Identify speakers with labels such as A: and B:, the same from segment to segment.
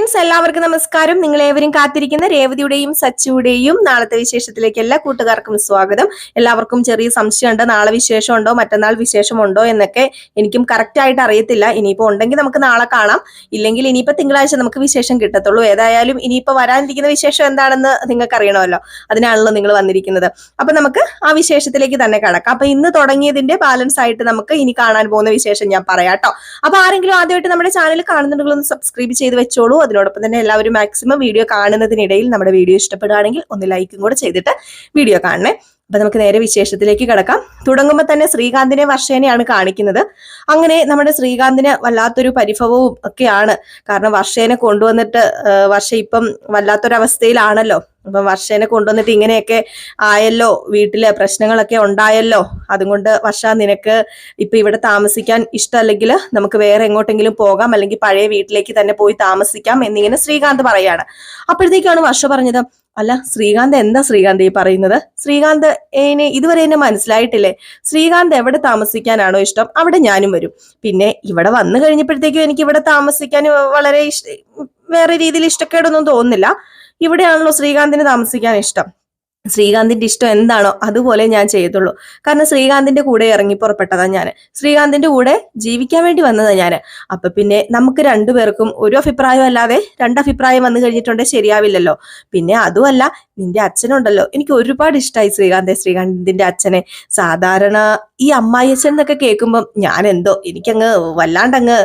A: Friends എല്ലാവർക്കും നമസ്കാരം. നിങ്ങൾ ഏവരും കാത്തിരിക്കുന്ന രേവതിയുടെയും സച്ചിയുടെയും നാളത്തെ വിശേഷത്തിലേക്ക് എല്ലാ കൂട്ടുകാർക്കും സ്വാഗതം. എല്ലാവർക്കും ചെറിയ സംശയമുണ്ട്? നാളെ വിശേഷമുണ്ടോ? മറ്റന്നാൾ വിശേഷമുണ്ടോ? എന്നൊക്കെ എനിക്കും കറക്റ്റ് ആയിട്ട് അറിയത്തില്ല. ഇനിയിപ്പോ ഉണ്ടെങ്കിൽ നമുക്ക് നാളെ കാണാം. ഇല്ലെങ്കിൽ ഇനിയിപ്പോ തിങ്കളാഴ്ച നമുക്ക് വിശേഷം കിട്ടത്തുള്ളൂ. ഏതായാലും ഇനിയിപ്പോ വരാനിരിക്കുന്ന വിശേഷം എന്താണെന്ന് നിങ്ങൾക്ക് അറിയണമല്ലോ അതിനാണല്ലോ നിങ്ങൾ വന്നിരിക്കുന്നത്. അപ്പൊ നമുക്ക് ആ വിശേഷത്തിലേക്ക് തന്നെ കടക്കാം. അപ്പൊ ഇന്ന് തുടങ്ങിയതിന്റെ ബാലൻസ് ആയിട്ട് നമുക്ക് ഇനി കാണാൻ പോകുന്ന വിശേഷം ഞാൻ പറയാം കേട്ടോ. അപ്പൊ ആരെങ്കിലും ആദ്യമായിട്ട് നമ്മുടെ ചാനൽ കാണുന്നുണ്ടെങ്കിൽ ഒന്ന് സബ്സ്ക്രൈബ് ചെയ്ത് വെച്ചോളൂ. അതിനോടൊപ്പം തന്നെ എല്ലാവരും മാക്സിമം വീഡിയോ കാണുന്നതിനിടയിൽ നമ്മുടെ വീഡിയോ ഇഷ്ടപ്പെടുകയാണെങ്കിൽ ഒന്ന് ലൈക്കും കൂടെ ചെയ്തിട്ട് വീഡിയോ കാണണേ. അപ്പൊ നമുക്ക് നേരെ വിശേഷത്തിലേക്ക് കിടക്കാം. തുടങ്ങുമ്പോൾ തന്നെ ശ്രീകാന്തിനെ വർഷേനെയാണ് കാണിക്കുന്നത്. അങ്ങനെ നമ്മുടെ ശ്രീകാന്തിന് വല്ലാത്തൊരു പരിഭവവും ഒക്കെയാണ്. കാരണം വർഷേനെ കൊണ്ടുവന്നിട്ട് വർഷ ഇപ്പം വല്ലാത്തൊരവസ്ഥയിലാണല്ലോ. അപ്പം വർഷേനെ കൊണ്ടുവന്നിട്ട് ഇങ്ങനെയൊക്കെ ആയല്ലോ വീട്ടിലെ പ്രശ്നങ്ങളൊക്കെ ഉണ്ടായല്ലോ. അതുകൊണ്ട് വർഷ നിനക്ക് ഇപ്പൊ ഇവിടെ താമസിക്കാൻ ഇഷ്ടമല്ലെങ്കിൽ നമുക്ക് വേറെ എങ്ങോട്ടെങ്കിലും പോകാം അല്ലെങ്കിൽ പഴയ വീട്ടിലേക്ക് തന്നെ പോയി താമസിക്കാം എന്നിങ്ങനെ ശ്രീകാന്ത് പറയാണ്. അപ്പോഴത്തേക്കാണ് വർഷ പറഞ്ഞത് അല്ല ശ്രീകാന്ത് എന്താ ശ്രീകാന്ത് ഈ പറയുന്നത്? ശ്രീകാന്ത് ഏനെ ഇതുവരെ എന്നെ മനസ്സിലായിട്ടില്ലേ? ശ്രീകാന്ത് എവിടെ താമസിക്കാനാണോ ഇഷ്ടം? അവിടെ ഞാനും വരും. പിന്നെ ഇവിടെ വന്നു കഴിഞ്ഞപ്പോഴത്തേക്കും എനിക്ക് ഇവിടെ താമസിക്കാൻ വളരെ വേറെ രീതിയിൽ ഇഷ്ടക്കേടൊന്നും തോന്നുന്നില്ല. ഇവിടെയാണല്ലോ ശ്രീകാന്തിന് താമസിക്കാൻ ഇഷ്ടം. ശ്രീകാന്തിന്റെ ഇഷ്ടം എന്താണോ അതുപോലെ ഞാൻ ചെയ്തുള്ളൂ കാരണം ശ്രീകാന്തിന്റെ കൂടെ ഇറങ്ങി പുറപ്പെട്ടതാണ് ഞാൻ ശ്രീകാന്തിന്റെ കൂടെ ജീവിക്കാൻ വേണ്ടി വന്നതാണ് ഞാൻ അപ്പൊ പിന്നെ നമുക്ക് രണ്ടുപേർക്കും ഒരു അഭിപ്രായം അല്ലാതെ രണ്ടഭിപ്രായം വന്നു കഴിഞ്ഞിട്ടുണ്ടെങ്കിൽ ശരിയാവില്ലല്ലോ. പിന്നെ അതുമല്ല നിന്റെ അച്ഛനുണ്ടല്ലോ. എനിക്ക് ഒരുപാട് ഇഷ്ടമായി ശ്രീകാന്തെ ശ്രീകാന്തിന്റെ അച്ഛനെ. സാധാരണ ഈ അമ്മായിയച്ഛൻ എന്നൊക്കെ കേൾക്കുമ്പം ഞാൻ എന്തോ എനിക്കങ്ങ് വല്ലാണ്ടങ്ങ്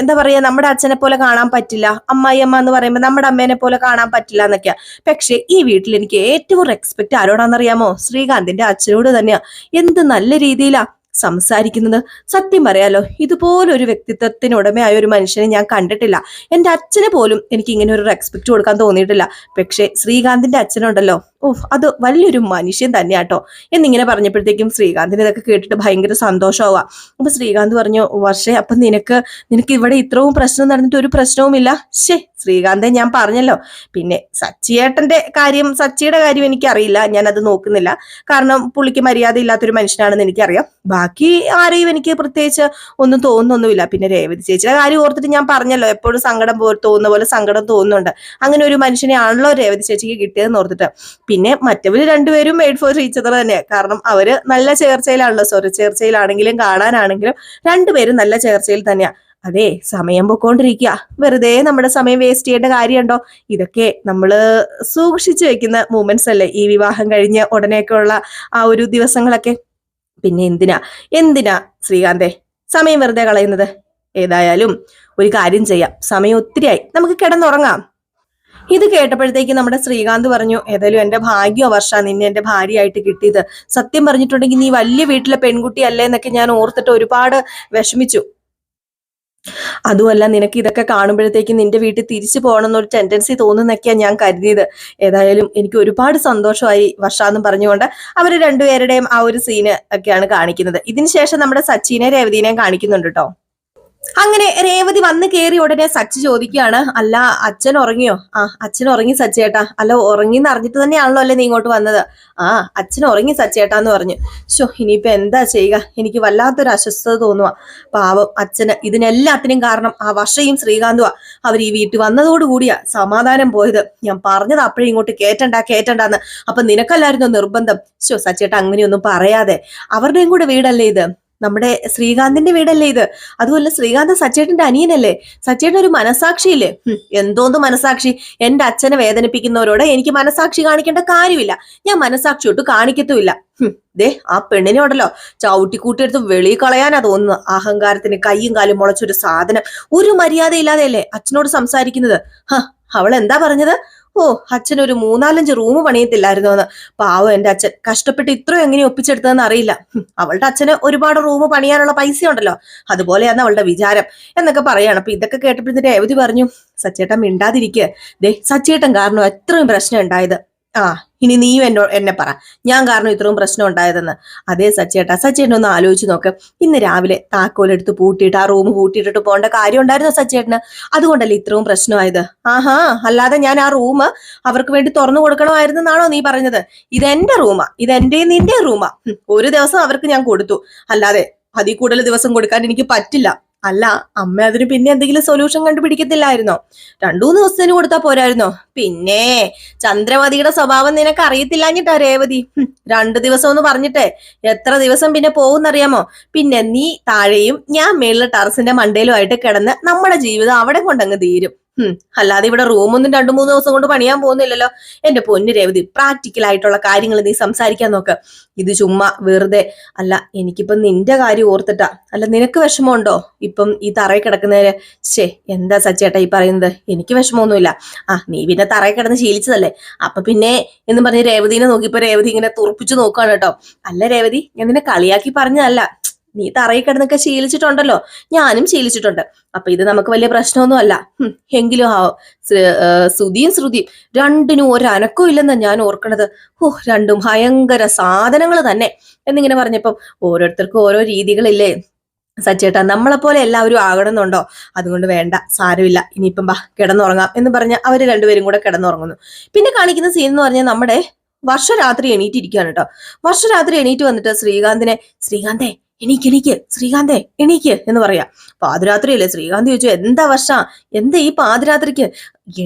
A: എന്താ പറയാ നമ്മുടെ അച്ഛനെ പോലെ കാണാൻ പറ്റില്ല. അമ്മായി അമ്മ എന്ന് പറയുമ്പോൾ നമ്മുടെ അമ്മേനെ പോലെ കാണാൻ പറ്റില്ല എന്നൊക്കെയാ. പക്ഷെ ഈ വീട്ടിൽ എനിക്ക് ഏറ്റവും റെസ്പെക്ട് ആരോടാണെന്നറിയാമോ? ശ്രീകാന്തിന്റെ അച്ഛനോട് തന്നെയാ. എന്ത് നല്ല രീതിയിലാ സംസാരിക്കുന്നത്. സത്യം പറയാലോ ഇതുപോലൊരു വ്യക്തിത്വത്തിനുടമയായ ഒരു മനുഷ്യനെ ഞാൻ കണ്ടിട്ടില്ല. എന്റെ അച്ഛനെ പോലും എനിക്ക് ഇങ്ങനെ ഒരു റെക്സ്പെക്ട് കൊടുക്കാൻ തോന്നിയിട്ടില്ല. പക്ഷേ ശ്രീകാന്തിന്റെ അച്ഛനുണ്ടല്ലോ. ഓഹ് അത് വലിയൊരു മനുഷ്യൻ തന്നെയാട്ടോ. എന്നിങ്ങനെ പറഞ്ഞപ്പോഴത്തേക്കും ശ്രീകാന്തിന് ഇതൊക്കെ കേട്ടിട്ട് ഭയങ്കര സന്തോഷമാവുക. അപ്പൊ ശ്രീകാന്ത് പറഞ്ഞു വർഷേ അപ്പൊ നിനക്ക് നിനക്ക് ഇവിടെ ഇത്രയും പ്രശ്നം നടന്നിട്ട് ഒരു പ്രശ്നവുമില്ല? ശേ ശ്രീകാന്തെ ഞാൻ പറഞ്ഞല്ലോ. പിന്നെ സച്ചിയേട്ടന്റെ കാര്യം സച്ചിയുടെ കാര്യം എനിക്കറിയില്ല. ഞാൻ അത് നോക്കുന്നില്ല. കാരണം പുള്ളിക്ക് മര്യാദ ഇല്ലാത്തൊരു മനുഷ്യനാണെന്ന് എനിക്കറിയാം. ബാക്കി ആരെയും എനിക്ക് പ്രത്യേകിച്ച് ഒന്നും തോന്നുന്നൊന്നുമില്ല. പിന്നെ രേവതി ചേച്ചിയുടെ കാര്യം ഓർത്തിട്ട് ഞാൻ പറഞ്ഞല്ലോ. എപ്പോഴും സങ്കടം തോന്നുന്ന പോലെ സങ്കടം തോന്നുന്നുണ്ട്. അങ്ങനെ ഒരു മനുഷ്യനെ ആണല്ലോ രേവതി ചേച്ചിക്ക് കിട്ടിയതെന്ന് ഓർത്തിട്ട്. പിന്നെ മറ്റവര് രണ്ടുപേരും മെയ്ഡ് ഫോർ റീച്ച് അതർ തന്നെയാണ് കാരണം അവർ നല്ല ചേർച്ചയിലാണല്ലോ. സോറി ചേർച്ചയിലാണെങ്കിലും കാണാനാണെങ്കിലും രണ്ടുപേരും നല്ല ചേർച്ചയിൽ തന്നെയാണ് അതെ സമയം പൊക്കോണ്ടിരിക്കുക വെറുതെ നമ്മുടെ സമയം വേസ്റ്റ് ചെയ്യേണ്ട കാര്യമുണ്ടോ ഇതൊക്കെ നമ്മൾ സൂക്ഷിച്ചു വെക്കുന്ന മൂമെന്റ്സ് അല്ലേ? ഈ വിവാഹം കഴിഞ്ഞ് ഉടനെയൊക്കെ ഉള്ള ആ ഒരു ദിവസങ്ങളൊക്കെ. പിന്നെ എന്തിനാ? എന്തിനാ ശ്രീകാന്തേ? സമയം വെറുതെ കളയുന്നത്? ഏതായാലും ഒരു കാര്യം ചെയ്യാം. സമയം ഒത്തിരിയായി. നമുക്ക് കിടന്നുറങ്ങാം. ഇത് കേട്ടപ്പോഴത്തേക്ക് നമ്മുടെ ശ്രീകാന്ത് പറഞ്ഞു ഏതായാലും എന്റെ ഭാഗ്യോ വർഷ നിന്നെ എന്റെ ഭാര്യയായിട്ട് കിട്ടിയത്. സത്യം പറഞ്ഞിട്ടുണ്ടെങ്കിൽ നീ വലിയ വീട്ടിലെ പെൺകുട്ടി അല്ലേ എന്നൊക്കെ ഞാൻ ഓർത്തിട്ട് ഒരുപാട് വിഷമിച്ചു. അതുമല്ല നിനക്ക് ഇതൊക്കെ കാണുമ്പോഴത്തേക്ക് നിന്റെ വീട്ടിൽ തിരിച്ചു പോകണം എന്നൊരു ടെൻഡൻസി തോന്നുന്നൊക്കെയാണ് ഞാൻ കരുതിയത്. ഏതായാലും എനിക്ക് ഒരുപാട് സന്തോഷമായി വർഷ എന്ന് പറഞ്ഞുകൊണ്ട് അവർ രണ്ടുപേരുടെയും ആ ഒരു സീന് ഒക്കെയാണ് കാണിക്കുന്നത്. ഇതിനുശേഷം നമ്മുടെ സച്ചിനെ രേവതിനെയും കാണിക്കുന്നുണ്ട് കേട്ടോ അങ്ങനെ രേവതി വന്ന് കയറി ഉടനെ സച്ചി ചോദിക്കുകയാണ് അല്ല അച്ഛൻ ഉറങ്ങിയോ? ആ അച്ഛൻ ഉറങ്ങി സച്ചേട്ടാ. അല്ല ഉറങ്ങി എന്ന് അറിഞ്ഞിട്ട് തന്നെയാണല്ലോ അല്ലേ നീ ഇങ്ങോട്ട് വന്നത്? ആ അച്ഛൻ ഉറങ്ങി സച്ചേട്ടാ എന്ന് പറഞ്ഞു. ഷോ ഇനിയിപ്പോ എന്താ ചെയ്യുക? എനിക്ക് വല്ലാത്തൊരു അസ്വസ്ഥത തോന്നുക പാവം അച്ഛന് ഇതിനെല്ലാത്തിനും കാരണം ആ വർഷയും ശ്രീകാന്തുവാ. അവർ ഈ വീട്ടിൽ വന്നതോടുകൂടിയാ സമാധാനം പോയത്. ഞാൻ പറഞ്ഞത് അപ്പോഴും ഇങ്ങോട്ട് കേറ്റണ്ട കേറ്റണ്ടെന്ന്. അപ്പൊ നിനക്കല്ലായിരുന്നു നിർബന്ധം? ഷോ സച്ചേട്ടാ അങ്ങനെയൊന്നും പറയാതെ. അവരുടെയും കൂടെ വീടല്ലേ ഇത്? നമ്മുടെ ശ്രീകാന്തിന്റെ വീടല്ലേ ഇത്? അതുമല്ല ശ്രീകാന്ത് സച്ചേട്ടന്റെ അനിയനല്ലേ? സച്ചേട്ടൻ ഒരു മനസാക്ഷിയില്ലേ? എന്തോന്ന് മനസാക്ഷി? എന്റെ അച്ഛനെ വേദനിപ്പിക്കുന്നവരോട് എനിക്ക് മനസാക്ഷി കാണിക്കേണ്ട കാര്യമില്ല. ഞാൻ മനസാക്ഷി ഒട്ട് കാണിക്കത്തുമില്ല. ദേ ആ പെണ്ണിനോടല്ലോ ചവിട്ടിക്കൂട്ടിയെടുത്ത് വെളി കളയാനാ തോന്നുന്നു അഹങ്കാരത്തിന് കൈയും കാലും മുളച്ചൊരു സാധനം. ഒരു മര്യാദയില്ലാതെയല്ലേ അച്ഛനോട് സംസാരിക്കുന്നത്? ഹ അവൾ എന്താ പറഞ്ഞത്? ഓ അച്ഛൻ ഒരു മൂന്നാലഞ്ച് റൂം പണിയത്തില്ലായിരുന്നു എന്ന് പാവം എന്റെ അച്ഛൻ. കഷ്ടപ്പെട്ട് ഇത്രയും എങ്ങനെ ഒപ്പിച്ചെടുത്തതെന്ന് അറിയില്ല. അവളുടെ അച്ഛന് ഒരുപാട് റൂം പണിയാനുള്ള പൈസ ഉണ്ടല്ലോ അതുപോലെയാണ് അവളുടെ വിചാരം എന്നൊക്കെ പറയാണ്. അപ്പൊ ഇതൊക്കെ കേട്ടപ്പോഴത്തെ രേവതി പറഞ്ഞു സച്ചേട്ടൻ മിണ്ടാതിരിക്കുക ദേ സച്ചേട്ടൻ കാരണം എത്രയും പ്രശ്നം ഉണ്ടായത് ആ ഇനി നീയും എന്നോ എന്നെ പറ. ഞാൻ കാരണം ഇത്രയും പ്രശ്നം ഉണ്ടായതെന്ന്. അതേ സച്ചേട്ടാ സച്ചേട്ടൻ ഒന്ന് ആലോചിച്ച് നോക്ക്. ഇന്ന് രാവിലെ താക്കോലെടുത്ത് പൂട്ടിയിട്ട് ആ റൂം പൂട്ടിയിട്ടിട്ട് പോകേണ്ട കാര്യം ഉണ്ടായിരുന്നോ സച്ചേട്ടന്? അതുകൊണ്ടല്ലേ ഇത്രയും പ്രശ്നമായത്? ആഹാ അല്ലാതെ ഞാൻ ആ റൂം അവർക്ക് വേണ്ടി തുറന്നു കൊടുക്കണമായിരുന്നെന്നാണോ നീ പറഞ്ഞത്? ഇതെന്റെ റൂമാ ഇതെന്റെ നിന്റെ റൂമാ. ഒരു ദിവസം അവർക്ക് ഞാൻ കൊടുത്തു. അല്ലാതെ അതിൽ കൂടുതൽ ദിവസം കൊടുക്കാൻ എനിക്ക് പറ്റില്ല. അല്ല അമ്മ അതിന് പിന്നെ എന്തെങ്കിലും സൊല്യൂഷൻ കണ്ടുപിടിക്കത്തില്ലായിരുന്നോ? രണ്ടു മൂന്ന് ദിവസത്തിന് കൊടുത്താ പോരായിരുന്നോ? പിന്നെ ചന്ദ്രമതിയുടെ സ്വഭാവം നിനക്ക് അറിയത്തില്ലാഞ്ഞിട്ടാ രേവതി. രണ്ടു ദിവസം എന്ന് പറഞ്ഞിട്ടേ. എത്ര ദിവസം പിന്നെ പോകുന്നറിയാമോ? പിന്നെ നീ താഴെയും ഞാൻ മേളിലെ ടെറസിന്റെ മണ്ടയിലുമായിട്ട് കിടന്ന് നമ്മുടെ ജീവിതം അവിടെ കൊണ്ടങ്ങ് തീരും. അല്ലാതെ ഇവിടെ റൂമൊന്നും രണ്ടു മൂന്ന് ദിവസം കൊണ്ട് പണിയാൻ പോകുന്നില്ലല്ലോ. എന്റെ പൊന്നു രേവതി പ്രാക്ടിക്കൽ ആയിട്ടുള്ള കാര്യങ്ങൾ നീ സംസാരിക്കാൻ നോക്ക്. ഇത് ചുമ്മാ വെറുതെ അല്ല എനിക്കിപ്പം നിന്റെ കാര്യം ഓർത്തിട്ടാ. അല്ല നിനക്ക് വിഷമമുണ്ടോ? ഇപ്പം ഈ തറയിൽ കിടക്കുന്നതിന് ശേ എന്താ സച്ചേട്ടാ ഈ പറയുന്നത്? എനിക്ക് വിഷമമൊന്നുമില്ല. ആ നീ പിന്നെ തറയിൽ കിടന്ന് ശീലിച്ചതല്ലേ? അപ്പൊ പിന്നെ എന്ന് പറഞ്ഞ് രേവതിനെ നോക്കിയപ്പോ രേവതി ഇങ്ങനെ തുറപ്പിച്ചു നോക്കുകയാണ് കേട്ടോ. അല്ല രേവതി ഞാൻ നിന്നെ കളിയാക്കി പറഞ്ഞതല്ല. നീ തറയിൽ കിടന്നൊക്കെ ശീലിച്ചിട്ടുണ്ടല്ലോ. ഞാനും ശീലിച്ചിട്ടുണ്ട്. അപ്പൊ ഇത് നമുക്ക് വലിയ പ്രശ്നമൊന്നും അല്ല. എങ്കിലും ആ ശ്രുതിയും ശ്രുതിയും രണ്ടിനും ഒരനക്കും ഇല്ലെന്നാ ഞാൻ ഓർക്കണത്. ഓ രണ്ടും ഭയങ്കര സാധനങ്ങൾ തന്നെ. എന്നിങ്ങനെ പറഞ്ഞപ്പം ഓരോരുത്തർക്കും ഓരോ രീതികളില്ലേ. സച്ചേട്ടാ നമ്മളെപ്പോലെ എല്ലാവരും ആകണമെന്നുണ്ടോ? അതുകൊണ്ട് വേണ്ട സാരമില്ല. ഇനിയിപ്പം ബാ കിടന്നുറങ്ങാം എന്ന് പറഞ്ഞ അവർ രണ്ടുപേരും കൂടെ കിടന്നുറങ്ങുന്നു. പിന്നെ കാണിക്കുന്ന സീൻ എന്ന് പറഞ്ഞാൽ നമ്മുടെ വർഷരാത്രി എണീറ്റിരിക്കുകയാണ് കേട്ടോ. വർഷരാത്രി എണീറ്റ് വന്നിട്ട് ശ്രീകാന്തിനെ ശ്രീകാന്തേ എണീക്ക് എണീക്ക്. ശ്രീകാന്തേ എണീക്ക് എന്ന് പറയാ. പാതിരാത്രിയല്ലേ? ശ്രീകാന്ത് ചോദിച്ചു എന്താ വർഷ? എന്താ ഈ പാതിരാത്രിക്ക്?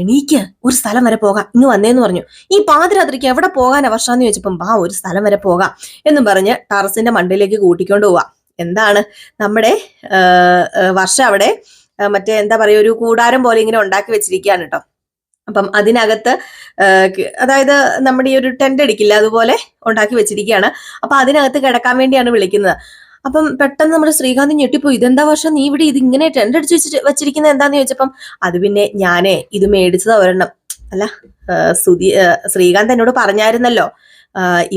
A: എണീക്ക് ഒരു സ്ഥലം വരെ പോകാം. ഇങ്ങ് വന്നേന്ന് പറഞ്ഞു. ഈ പാതിരാത്രിക്ക് എവിടെ പോകാനാ വർഷാന്ന് ചോദിച്ചപ്പം ബാ ഒരു സ്ഥലം വരെ പോകാം. എന്നും പറഞ്ഞ് ടെറസിന്റെ മണ്ടയിലേക്ക് കൂട്ടിക്കൊണ്ട് പോവാ. എന്താണ്? നമ്മുടെ വർഷ അവിടെ മറ്റേ എന്താ പറയുക ഒരു കൂടാരം പോലെ ഇങ്ങനെ ഉണ്ടാക്കി വെച്ചിരിക്കുകയാണ് കേട്ടോ. അപ്പം അതിനകത്ത് അതായത് നമ്മുടെ ഈ ഒരു ടെന്റ് അടിക്കില്ല അതുപോലെ ഉണ്ടാക്കി വെച്ചിരിക്കുകയാണ്. അപ്പൊ അതിനകത്ത് കിടക്കാൻ വേണ്ടിയാണ് വിളിക്കുന്നത്. അപ്പം പെട്ടെന്ന് നമ്മുടെ ശ്രീകാന്ത് ഞെട്ടിപ്പോയി. ഇതെന്താ വർഷം? നീ ഇവിടെ ഇത് ഇങ്ങനെ ടെൻഡ് അടിച്ച് വെച്ചിട്ട് വെച്ചിരിക്കുന്നത് എന്താന്ന് ചോദിച്ചപ്പം അത് പിന്നെ ഞാനേ ഇത് മേടിച്ചത് ഒരെണ്ണം. അല്ല സുധി ശ്രീകാന്ത് എന്നോട് പറഞ്ഞായിരുന്നല്ലോ.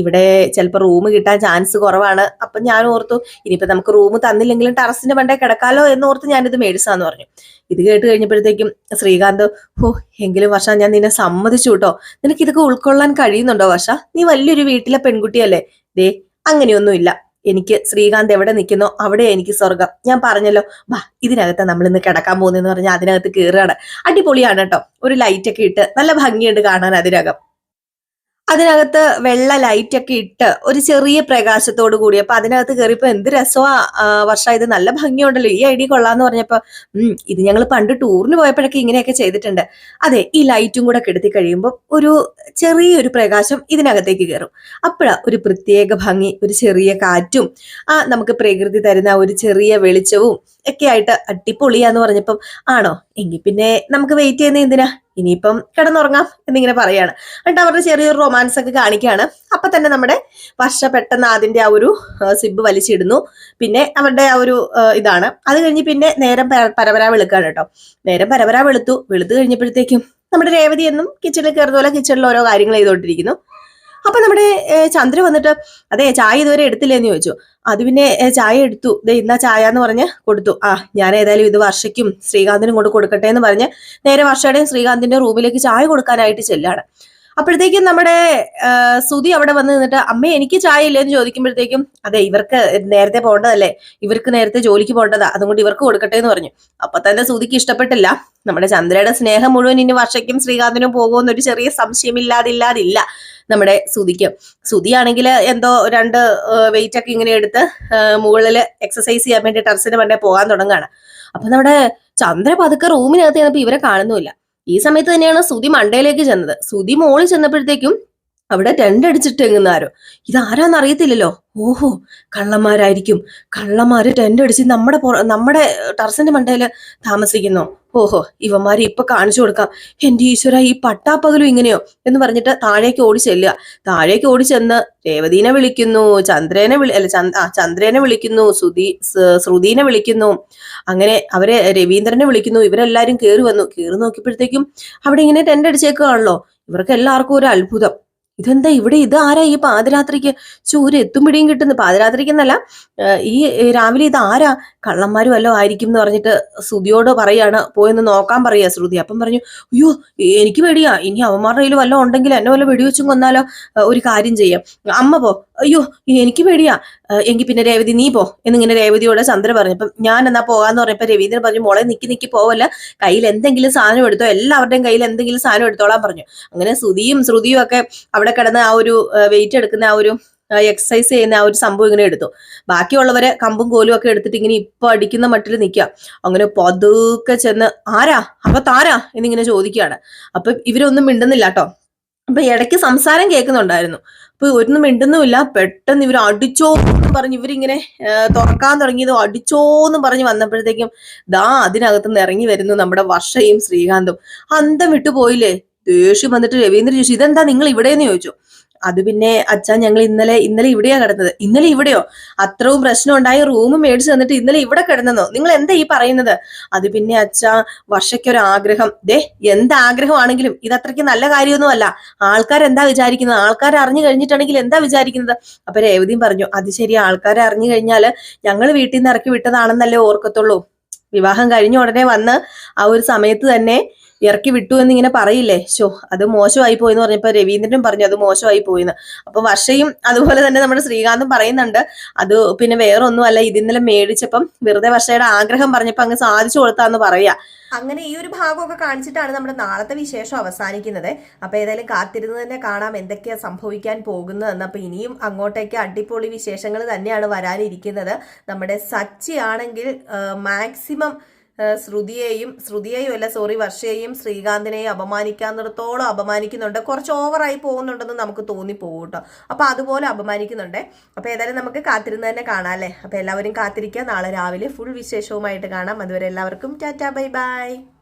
A: ഇവിടെ ചിലപ്പോൾ റൂം കിട്ടാൻ ചാൻസ് കുറവാണ്. അപ്പം ഞാൻ ഓർത്തു ഇനിയിപ്പോൾ നമുക്ക് റൂം തന്നില്ലെങ്കിലും ടെറസിന്റെ മണ്ടേ കിടക്കാലോ എന്ന് ഓർത്ത് ഞാനിത് മേടിച്ചാന്ന് പറഞ്ഞു. ഇത് കേട്ട് കഴിഞ്ഞപ്പോഴത്തേക്കും ശ്രീകാന്ത് ഓ എങ്കിലും വർഷ ഞാൻ നിന്നെ സമ്മതിച്ചു കേട്ടോ. നിനക്ക് ഇതൊക്കെ ഉൾക്കൊള്ളാൻ കഴിയുന്നുണ്ടോ വർഷ? നീ വലിയൊരു വീട്ടിലെ പെൺകുട്ടിയല്ലേ? ദേ അങ്ങനെയൊന്നുമില്ല. എനിക്ക് ശ്രീകാന്ത് എവിടെ നിൽക്കുന്നോ? അവിടെ എനിക്ക് സ്വർഗം ഞാൻ പറഞ്ഞല്ലോ വാ ഇതിനകത്ത് നമ്മൾ ഇന്ന് കിടക്കാൻ പോകുന്നതെന്ന് പറഞ്ഞാൽ അതിനകത്ത് കയറുകയാണ്. അടിപൊളിയാണ് കേട്ടോ. ഒരു ലൈറ്റൊക്കെ ഇട്ട് നല്ല ഭംഗിയുണ്ട് കാണാൻ അതിനകം. അതിനകത്ത് വെള്ള ലൈറ്റ് ഒക്കെ ഇട്ട് ഒരു ചെറിയ പ്രകാശത്തോട് കൂടി അപ്പൊ അതിനകത്ത് കയറിയപ്പോ എന്ത് രസമാ വർഷ ഇത് നല്ല ഭംഗിയുണ്ടല്ലോ. ഈ ഐഡിയ കൊള്ളാന്ന് പറഞ്ഞപ്പോ ഇത് ഞങ്ങൾ പണ്ട് ടൂറിന് പോയപ്പോഴൊക്കെ ഇങ്ങനെയൊക്കെ ചെയ്തിട്ടുണ്ട്. അതെ ഈ ലൈറ്റും കൂടെ കെടുത്തി കഴിയുമ്പോൾ ഒരു ചെറിയൊരു പ്രകാശം ഇതിനകത്തേക്ക് കയറും അപ്പോഴാ ഒരു പ്രത്യേക ഭംഗി ഒരു ചെറിയ കാറ്റും ആ നമുക്ക് പ്രകൃതി തരുന്ന ഒരു ചെറിയ വെളിച്ചവും ഒക്കെ ആയിട്ട് അടിപൊളിയാന്ന് പറഞ്ഞപ്പം ആണോ? എങ്കിൽ പിന്നെ നമുക്ക് വെയിറ്റ് ചെയ്യുന്ന എന്തിനാ? ഇനിയിപ്പം കിടന്നുറങ്ങാം എന്നിങ്ങനെ പറയാണ്. എന്നിട്ട് അവരുടെ ചെറിയൊരു റൊമാൻസ് ഒക്കെ കാണിക്കുകയാണ് അപ്പൊ തന്നെ നമ്മുടെ വർഷ പെട്ടെന്ന് അതിന്റെ ആ ഒരു സിബ് വലിച്ചിടുന്നു. പിന്നെ അവരുടെ ആ ഒരു ഇതാണ്. അത് കഴിഞ്ഞ് പിന്നെ നേരം പര- പരപരാ വെളുക്കാണ് കേട്ടോ. നേരം പരപരാ വെളുത്തു. വെളുത്തു കഴിഞ്ഞപ്പോഴത്തേക്കും നമ്മുടെ രേവതി എന്നും കിച്ചണിൽ കയറുന്ന പോലെ കിച്ചണിൽ ഓരോ കാര്യങ്ങൾ ചെയ്തുകൊണ്ടിരിക്കുന്നു. അപ്പൊ നമ്മുടെ ചന്ദ്ര വന്നിട്ട് അതെ ചായ ഇതുവരെ എടുത്തില്ലേ എന്ന് ചോദിച്ചു. അത് പിന്നെ ചായ എടുത്തു. ദേ ഇന്ന ചായ എന്ന് പറഞ്ഞ് കൊടുത്തു. ആ ഞാൻ ഏതായാലും ഇത് വർഷയ്ക്കും ശ്രീകാന്തിനും കൊണ്ട് കൊടുക്കട്ടെ എന്ന് പറഞ്ഞ് നേരെ വർഷയുടെയും ശ്രീകാന്തിന്റെ റൂമിലേക്ക് ചായ കൊടുക്കാനായിട്ട് ചെല്ലാണ്. അപ്പോഴത്തേക്കും നമ്മുടെ സുതി അവിടെ വന്ന് നിന്നിട്ട് അമ്മ എനിക്ക് ചായ ഇല്ലേന്ന് ചോദിക്കുമ്പോഴത്തേക്കും അതെ ഇവർക്ക് നേരത്തെ പോകേണ്ടതല്ലേ? ഇവർക്ക് നേരത്തെ ജോലിക്ക് പോകേണ്ടതാ. അതുകൊണ്ട് ഇവർക്ക് കൊടുക്കട്ടെ എന്ന് പറഞ്ഞു. അപ്പൊ തന്നെ സുതിക്ക് ഇഷ്ടപ്പെട്ടില്ല. നമ്മുടെ ചന്ദ്രയുടെ സ്നേഹം മുഴുവൻ ഇനി വർഷയ്ക്കും ശ്രീകാന്തിനും പോകുമെന്നൊരു ചെറിയ സംശയമില്ലാതില്ലാതില്ല. നമ്മുടെ സുതിക്ക് സുതിയാണെങ്കിൽ എന്തോ രണ്ട് വെയിറ്റ് ഒക്കെ ഇങ്ങനെ എടുത്ത് മുകളിൽ എക്സസൈസ് ചെയ്യാൻ വേണ്ടി ടെറസിന് വേണ്ടി പോകാൻ തുടങ്ങുകയാണ്. അപ്പൊ നമ്മുടെ ചന്ദ്ര പതുക്കെ റൂമിനകത്ത് ചെന്നപ്പോ ഇവരെ കാണുന്നുമില്ല. ഈ സമയത്ത് തന്നെയാണ് സുതി മണ്ടയിലേക്ക് ചെന്നത്. സുതി മോളിൽ ചെന്നപ്പോഴത്തേക്കും അവിടെ ടെന്റടിച്ചിട്ട് എങ്ങുന്നാരോ ഇതാരാന്ന് അറിയത്തില്ലല്ലോ. ഓഹോ കള്ളന്മാരായിരിക്കും. കള്ളന്മാര് ടെന്റടിച്ച് നമ്മുടെ നമ്മുടെ ടെറസിന്റെ മണ്ടയിൽ താമസിക്കുന്നു. ഓഹോ ഇവന്മാരെ ഇപ്പൊ കാണിച്ചു കൊടുക്കാം. എന്റെ ഈശ്വര ഈ പട്ടാപ്പകലും ഇങ്ങനെയോ? എന്ന് പറഞ്ഞിട്ട് താഴേക്ക് ഓടി ചെല്ലുക. താഴേക്ക് ഓടി ചെന്ന് രേവതീനെ വിളിക്കുന്നു ചന്ദ്രേനെ വിളി അല്ല ചന്ദ് ആ ചന്ദ്രനെ വിളിക്കുന്നു ശ്രുതി ശ്രുതീനെ വിളിക്കുന്നു. അങ്ങനെ അവരെ രവീന്ദ്രനെ വിളിക്കുന്നു. ഇവരെല്ലാരും കേറി വന്നു. കേറി നോക്കിയപ്പോഴത്തേക്കും അവിടെ ഇങ്ങനെ ടെന്റ് അടിച്ചേക്കുകയാണല്ലോ ഇവർക്ക് എല്ലാവർക്കും ഒരു അത്ഭുതം. ഇതെന്താ ഇവിടെ? ഇത് ആരാ ഈ പാതിരാത്രിക്ക്? ചൂര് എത്തും പിടിയും കിട്ടുന്നു. പാതിരാത്രിക്ക് എന്നല്ല ഈ രാവിലെ ഇത് ആരാ? കള്ളന്മാരും വല്ലോ ആയിരിക്കും എന്ന് പറഞ്ഞിട്ട് ശ്രുതിയോട് പറയാണ്. പോയെന്ന് നോക്കാൻ പറയാ ശ്രുതി. അപ്പം പറഞ്ഞു അയ്യോ എനിക്ക് പേടിയാ. ഇനി അവന്മാരുടെ കയ്യിൽ വല്ലതും ഉണ്ടെങ്കിൽ എന്നെ വല്ല വെടിവെച്ചും കൊന്നാലോ? ഒരു കാര്യം ചെയ്യാം. അമ്മ പോ. അയ്യോ എനിക്ക് പേടിയാ. എങ്കിൽ പിന്നെ രേവതി നീ പോ. എന്നിങ്ങനെ രേവതിയോട് ചന്ദ്ര പറഞ്ഞു. അപ്പം ഞാൻ എന്നാ പോകാന്ന് പറഞ്ഞപ്പോ രവീന്ദ്രൻ പറഞ്ഞു മോളെ നിക്കി നിക്കി പോവല്ല. കയ്യിൽ എന്തെങ്കിലും സാധനം എടുത്തോ. എല്ലാവരുടെയും കയ്യിൽ എന്തെങ്കിലും സാധനം എടുത്തോളാൻ പറഞ്ഞു. അങ്ങനെ ശ്രുതിയും ശ്രുതിയും ഒക്കെ അവിടെ കിടന്ന് ആ ഒരു വെയിറ്റ് എടുക്കുന്ന ആ ഒരു എക്സസൈസ് ചെയ്യുന്ന ആ ഒരു സംഭവം ഇങ്ങനെ എടുത്തു. ബാക്കിയുള്ളവരെ കമ്പും കോലും ഒക്കെ എടുത്തിട്ട് ഇങ്ങനെ ഇപ്പൊ അടിക്കുന്ന മട്ടിൽ നിൽക്കുക അങ്ങനെ പതുക്കെ ചെന്ന് ആരാ? അപ്പൊ താരാ? എന്നിങ്ങനെ ചോദിക്കുകയാണ് അപ്പൊ ഇവരൊന്നും മിണ്ടുന്നില്ല കേട്ടോ. അപ്പൊ ഇടയ്ക്ക് സംസാരം കേൾക്കുന്നുണ്ടായിരുന്നു. അപ്പൊ ഒന്നും മിണ്ടുന്നുമില്ല. പെട്ടെന്ന് ഇവർ അടിച്ചോ എന്ന് പറഞ്ഞ് ഇവരിങ്ങനെ തുറക്കാൻ തുടങ്ങിയത് അടിച്ചോന്ന് പറഞ്ഞ് വന്നപ്പോഴത്തേക്കും ദാ അതിനകത്ത് നിന്ന് ഇറങ്ങി വരുന്നു നമ്മുടെ വർഷയും ശ്രീകാന്തും. അന്തം വിട്ടുപോയില്ലേ? ദേഷ്യം വന്നിട്ട് രവീന്ദ്രൻ ചോദിച്ചു ഇതെന്താ നിങ്ങൾ ഇവിടെ ഇവിടെയെന്ന് ചോദിച്ചു? അത് പിന്നെ അച്ഛാ ഞങ്ങൾ ഇന്നലെ ഇന്നലെ ഇവിടെയാ കിടന്നത്. ഇന്നലെ ഇവിടെയോ? അത്രയും പ്രശ്നം ഉണ്ടായി റൂം മേടിച്ചു തന്നിട്ട് ഇന്നലെ ഇവിടെ കിടന്നെന്നോ? നിങ്ങൾ എന്താ ഈ പറയുന്നത്? അത് പിന്നെ അച്ഛാ വർഷയ്ക്കൊരു ആഗ്രഹം ദേ എന്ത് ആഗ്രഹമാണെങ്കിലും ഇത് അത്രയ്ക്ക് നല്ല കാര്യമൊന്നുമല്ല. ആൾക്കാർ എന്താ വിചാരിക്കുന്നത്? ആൾക്കാർ അറിഞ്ഞു കഴിഞ്ഞിട്ടാണെങ്കിൽ എന്താ വിചാരിക്കുന്നത്? അപ്പൊ രേവതിയും പറഞ്ഞു അത് ശരി ആൾക്കാരെ അറിഞ്ഞു കഴിഞ്ഞാൽ ഞങ്ങൾ വീട്ടിൽ നിന്ന് ഇറക്കി വിട്ടതാണെന്നല്ലേ ഓർക്കത്തുള്ളൂ. വിവാഹം കഴിഞ്ഞ ഉടനെ വന്ന് ആ ഒരു സമയത്ത് തന്നെ ഇറക്കി വിട്ടു എന്ന് ഇങ്ങനെ പറയില്ലേ? ഷോ അത് മോശമായി പോയെന്ന് എന്ന് പറഞ്ഞപ്പോ രവീന്ദ്രനും പറഞ്ഞു അത് മോശമായി പോയിന്ന്. അപ്പൊ വർഷയും അതുപോലെ തന്നെ നമ്മുടെ ശ്രീകാന്തും പറയുന്നുണ്ട് അത് പിന്നെ വേറെ ഒന്നുമല്ല ഇതിന്നലെ മേടിച്ചപ്പം വെറുതെ വർഷയുടെ ആഗ്രഹം പറഞ്ഞപ്പോ അങ്ങ് സാധിച്ചു കൊടുത്താന്ന് പറയാ. അങ്ങനെ ഈ ഒരു ഭാഗമൊക്കെ കാണിച്ചിട്ടാണ് നമ്മുടെ നാളത്തെ വിശേഷം അവസാനിക്കുന്നത്. അപ്പൊ ഏതായാലും കാത്തിരുന്ന് തന്നെ കാണാം എന്തൊക്കെയാ സംഭവിക്കാൻ പോകുന്നതെന്ന് അപ്പൊ ഇനിയും അങ്ങോട്ടേക്ക് അടിപൊളി വിശേഷങ്ങൾ തന്നെയാണ് വരാനിരിക്കുന്നത്. നമ്മുടെ സച്ചി ആണെങ്കിൽ മാക്സിമം ശ്രുതിയെയും ശ്രുതിയെയും അല്ല സോറി വർഷയെയും ശ്രീകാന്തിനെയും അപമാനിക്കാന്നിടത്തോളം അപമാനിക്കുന്നുണ്ട്. കുറച്ച് ഓവറായി പോകുന്നുണ്ടെന്ന് നമുക്ക് തോന്നിപ്പോകും കേട്ടോ അപ്പൊ അതുപോലെ അപമാനിക്കുന്നുണ്ട്. അപ്പൊ ഏതായാലും നമുക്ക് കാത്തിരുന്ന് തന്നെ കാണാം അല്ലേ? അപ്പൊ എല്ലാവരും കാത്തിരിക്കുക. നാളെ രാവിലെ ഫുൾ വിശേഷവുമായിട്ട് കാണാം. അതുവരെ എല്ലാവർക്കും ടാറ്റാ ബൈ ബൈ.